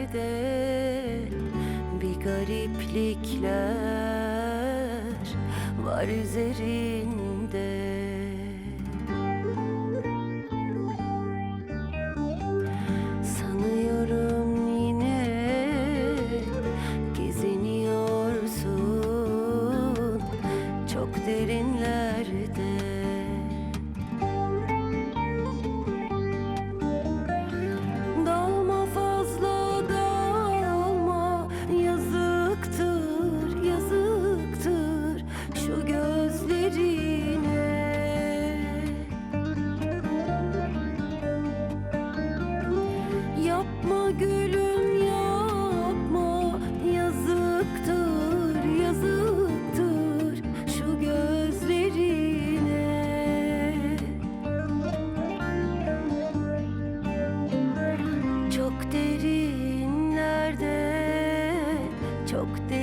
bugünlerde bir gariplikler var üzerinde gülüm yapma. Yazıktır yazıktır şu gözlerine. Çok derinlerde, çok derinlerde,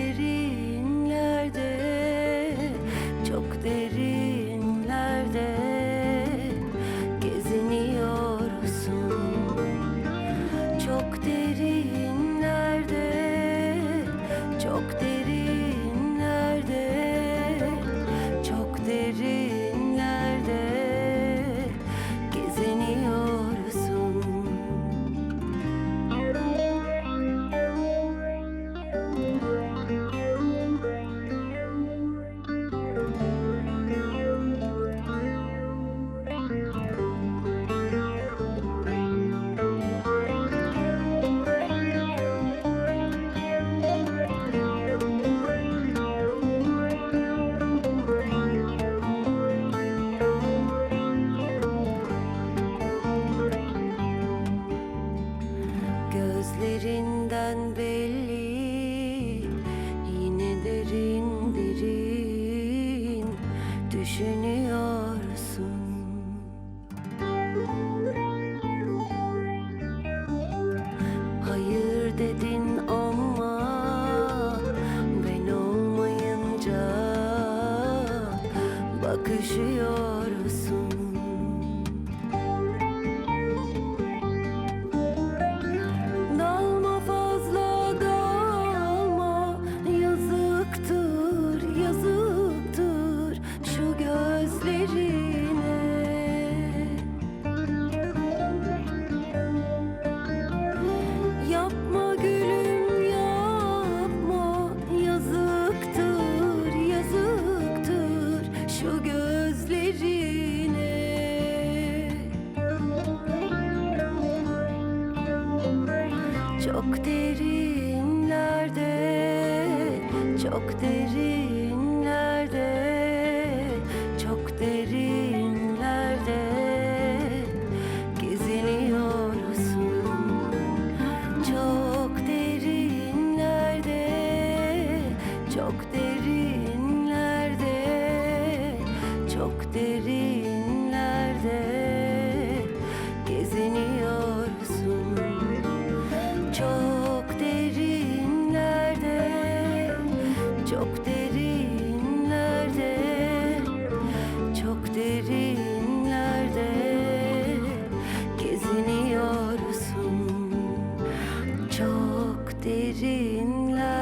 Gözlerinden belli Yine derin derin Düşünüyorsun. Hayır dedin ama Ben olmayınca Bakışıyorsun Çok derinlerde, çok derinlerde, çok derinlerde geziniyorsun. Çok derinlerde, çok derinlerde, çok derinlerde derinlerde geziniyorsun. Çok derinlerde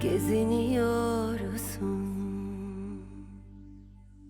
geziniyorsun.